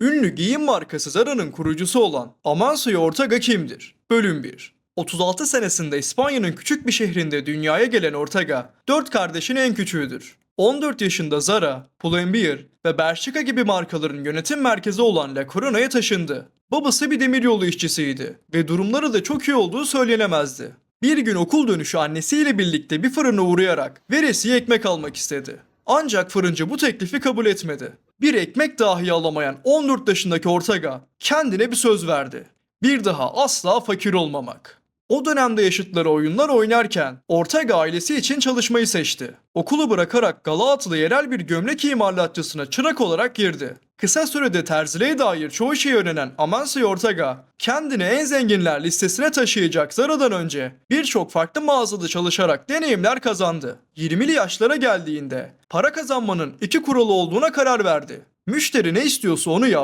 Ünlü giyim markası Zara'nın kurucusu olan Amancio Ortega kimdir? Bölüm 1 36 senesinde İspanya'nın küçük bir şehrinde dünyaya gelen Ortega, 4 kardeşin en küçüğüdür. 14 yaşında Zara, Pull&Bear ve Bershka gibi markaların yönetim merkezi olan La Coruña'ya taşındı. Babası bir demiryolu işçisiydi ve durumları da çok iyi olduğu söylenemezdi. Bir gün okul dönüşü annesiyle birlikte bir fırına uğrayarak veresiye ekmek almak istedi. Ancak fırıncı bu teklifi kabul etmedi. Bir ekmek dahi alamayan 14 yaşındaki Ortega kendine bir söz verdi. Bir daha asla fakir olmamak. O dönemde yaşıtları oyunlar oynarken Ortega ailesi için çalışmayı seçti. Okulu bırakarak Galatasaray'da yerel bir gömlek imalatçısına çırak olarak girdi. Kısa sürede terziliğe dair çoğu şey öğrenen Amancio Ortega, kendini en zenginler listesine taşıyacak Zara'dan önce birçok farklı mağazada çalışarak deneyimler kazandı. 20'li yaşlara geldiğinde para kazanmanın iki kuralı olduğuna karar verdi. Müşteri ne istiyorsa onu yap,